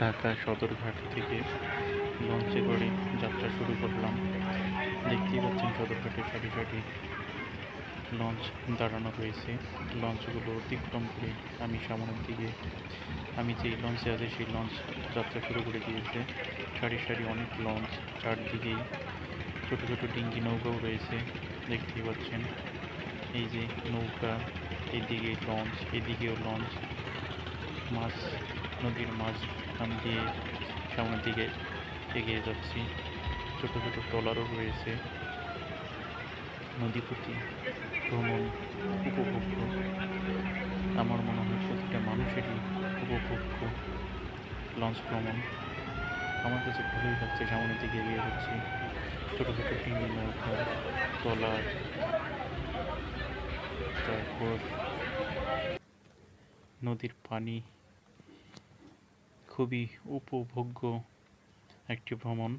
ঢাকা সদরঘাট থেকে লঞ্চে করে যাত্রা শুরু করলাম। দেখতেই পাচ্ছেন সদরঘাটে সারি সারি লঞ্চ দাঁড়ানো রয়েছে। লঞ্চগুলো অতিক্রম করে আমি সামনের দিকে, আমি যেই লঞ্চে আছি সেই লঞ্চ যাত্রা শুরু করে দিয়েছে। সারি সারি অনেক লঞ্চ, চারদিকেই ছোট ছোট ডিঙ্গি নৌকাও রয়েছে, দেখতেই পাচ্ছেন। এই যে নৌকা, এদিকে লঞ্চ, এদিকেও লঞ্চ, মাছ, নদীর মাছ খান দিয়ে, সামনের দিকে এগিয়ে যাচ্ছি। ছোট ছোট ট্রলারও রয়েছে। নদীপতি, ভ্রমণ, উপভোগ্য। আমার মনে হয় প্রতিটা মানুষেরই উপভোগ্য। লঞ্চ ভ্রমণ। আমার কাছে ভালোই লাগছে সামনের দিকে এগিয়ে যাচ্ছি। ছোটো ছোটো টিঙ্গি নৌকা, ট্রলার, তারপর নদীর পানি। খুবই উপভোগ্য একটি ভ্রমণ।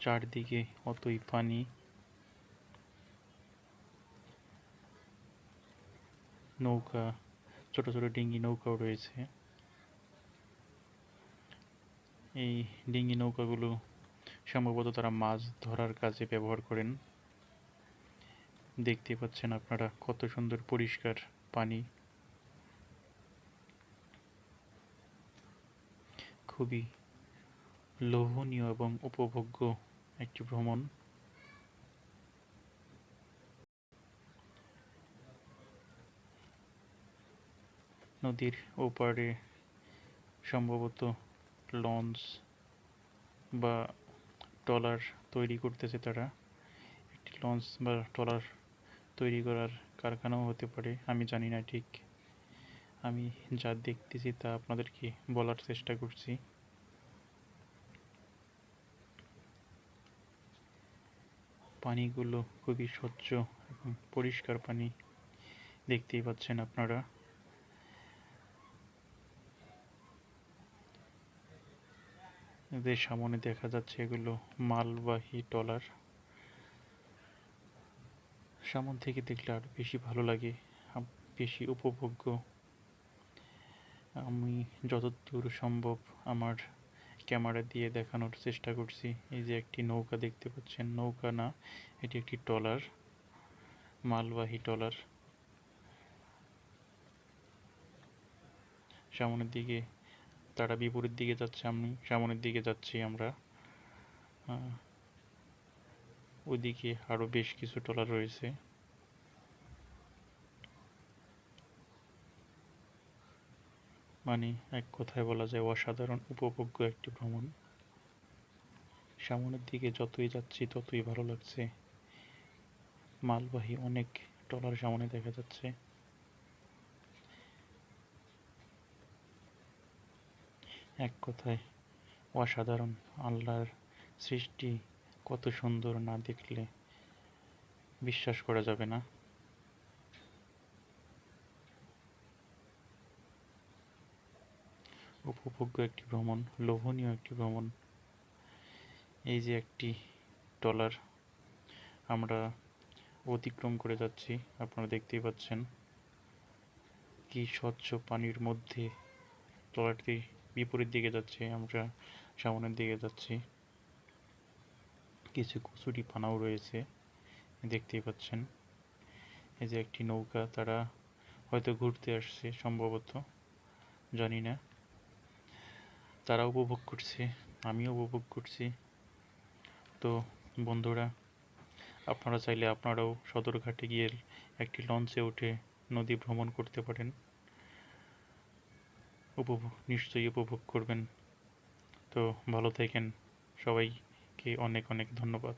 চারদিকে অতই পানি। নৌকা, ছোট ছোট ডিঙ্গি নৌকাও রয়েছে। এই ডিঙ্গি নৌকাগুলো সম্ভবত তারা মাছ ধরার কাজে ব্যবহার করেন। দেখতে পাচ্ছেন আপনারা কত সুন্দর পরিষ্কার পানি। খুবই লোভনীয় এবং উপভোগ্য একটি ভ্রমণ। নদীর ওপারে সম্ভবত লঞ্চ বা ট্রলার তৈরি করতেছে তারা। একটি লঞ্চ বা ট্রলার তৈরি করার কারখানাও হতে পারে, আমি জানি না ঠিক। আমি যা দেখতেছি তা আপনাদেরকে বলার চেষ্টা করছি। পানিগুলো খুবই স্বচ্ছ এবং পরিষ্কার পানি, দেখতেই পাচ্ছেন আপনারা। এদের সামনে দেখা যাচ্ছে এগুলো মালবাহী ট্রলার। সামন থেকে দেখলে আরও বেশি ভালো লাগে বেশি উপভোগ্য। আমি যতদূর সম্ভব আমার ক্যামেরা দিয়ে দেখানোর চেষ্টা করছি। এই যে একটি নৌকা দেখতে পাচ্ছেন, নৌকা না, এটি একটি ট্রলার, মালবাহী ট্রলার। সামনের দিকে, তারা বিপরীত দিকে যাচ্ছে, আমি সামনের দিকে যাচ্ছি আমরা। আহ, ওদিকে আরও বেশ কিছু ট্রলার রয়েছে। মানে এক কথায় বলা যায় অসাধারণ উপভোগ্য একটি ভ্রমণ। সামনের দিকে যতই যাচ্ছি ততই ভালো লাগছে। মালবাহী অনেক ট্রলার সামনে দেখা যাচ্ছে। এক কথায় অসাধারণ আল্লাহর সৃষ্টি কত সুন্দর না দেখলে বিশ্বাস করা যাবে না। উপভোগ্য একটি ভ্রমণ, লোভনীয় একটি ভ্রমণ। এই যে একটি ট্রলার আমরা অতিক্রম করে যাচ্ছি, আপনারা দেখতেই পাচ্ছেন কি স্বচ্ছ পানির মধ্যে ট্রলারটি বিপরীত দিকে যাচ্ছে, আমরা সামনের দিকে যাচ্ছি। কিছু কচুরি পানাও রয়েছে, দেখতেই পাচ্ছেন। এই যে একটি নৌকা, তারা হয়তো ঘুরতে আসছে সম্ভবত, জানি না। তারা উপভোগ করছে, আমিও উপভোগ করছি। তো বন্ধুরা, আপনারা চাইলে আপনারাও সদরঘাটে গিয়ে একটি লঞ্চে উঠে নদী ভ্রমণ করতে পারেন। উপভোগ, নিশ্চয়ই উপভোগ করবেন। তো ভালো থাকেন সবাইকে অনেক অনেক ধন্যবাদ।